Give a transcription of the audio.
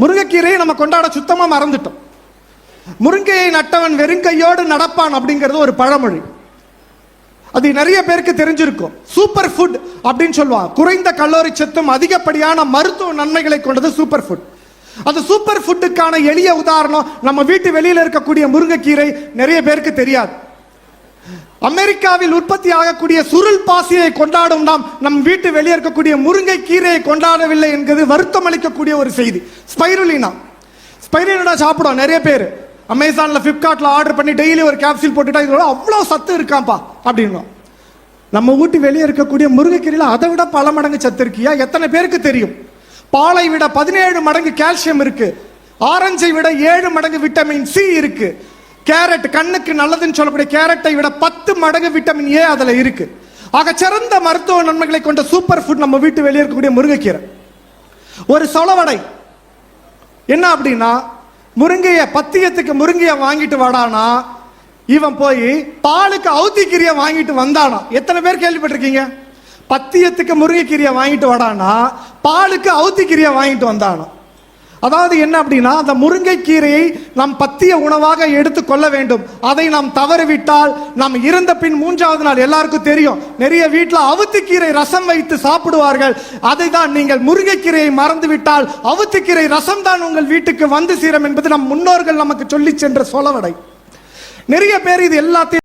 முருங்கைக்கீரையை நம்ம கொண்டாட சுத்தமா மறந்துட்டோம். முருங்கையை நட்டவன் வெறுங்கையோடு நடப்பான் அப்படிங்கிறது ஒரு பழமொழி. அது நிறைய பேருக்கு தெரிஞ்சிருக்கும். சூப்பர் ஃபுட் அப்படின்னு சொல்லுவாங்க. குறைந்த கல்லூரி சத்தும் அதிகப்படியான மருத்துவ நன்மைகளை கொண்டது சூப்பர் ஃபுட் அந்த சூப்பர் ஃபுட்டுக்கான எளிய உதாரணம் நம்ம வீட்டு வெளியில் இருக்கக்கூடிய முருங்கைக்கீரை நிறைய பேருக்கு தெரியாது. அமெரிக்காவில் உற்பத்தி ஆகக்கூடிய சுருள் பாசியை கொண்டாடும் நாம் நம் வீட்டு வெளியே இருக்கக்கூடிய முருங்கை கீரையை கொண்டாடவில்லை என்கிறது வருத்தம் அளிக்கக்கூடிய ஒரு செய்தி. ஸ்பைருலினா. ஸ்பைருலினா சாப்பிடும் நிறைய பேர். அமேசான்ல பிளிப்கார்ட்ல ஆர்டர் பண்ணி டெய்லி ஒரு கேப்சூல் போட்டுட்டா இதோட அவ்வளோ சத்து இருக்காப்பா அப்படின்னும். நம்ம வீட்டு வெளியே இருக்கக்கூடிய முருங்கைக்கீரையில் அதை விட பல மடங்கு சத்து இருக்கியா எத்தனை பேருக்கு தெரியும்? பாலை விட பதினேழு மடங்கு கால்சியம் இருக்கு. ஆரஞ்சை விட ஏழு மடங்கு விட்டமின் சி இருக்கு. கேரட் கண்ணுக்கு நல்லதுன்னு சொல்லக்கூடிய கேரட்டை விட பத்து மடங்கு விட்டமின் ஏ அதில் இருக்கு. ஆக சிறந்த மருத்துவ நன்மைகளை கொண்ட சூப்பர் ஃபுட் நம்ம வீட்டு வெளியே இருக்கக்கூடிய முருங்கைக்கீரை. ஒரு சொலவடை. என்ன அப்படின்னா முருங்கைய பத்தியத்துக்கு முருங்கைய வாங்கிட்டு வாடானா இவன் போய் பாலுக்கு அவுத்திக்கீரையை வாங்கிட்டு வந்தானா? எத்தனை பேர் கேள்விப்பட்டிருக்கீங்க? பத்தியத்துக்கு முருங்கைக்கீரையை வாங்கிட்டு வாடானா பாலுக்கு அவுத்திக்கீரையை வாங்கிட்டு வந்தானா? அதாவது என்ன அப்படின்னா அந்த முருங்கைக்கீரையை நாம் பத்திய உணவாக எடுத்து கொள்ள வேண்டும். அதை நாம் தவறிவிட்டால் நாம் இருந்த பின் மூன்றாவது நாள் எல்லாருக்கும் தெரியும். நிறைய வீட்டில் அவுத்துக்கீரை ரசம் வைத்து சாப்பிடுவார்கள். அதை தான் நீங்கள் முருங்கைக்கீரையை மறந்து விட்டால் அவுத்திக்கீரை ரசம் தான் உங்கள் வீட்டுக்கு வந்து சீரம் என்பது நம் முன்னோர்கள் நமக்கு சொல்லி சென்ற சொலவடை நிறைய பேர் இது எல்லாத்தையும்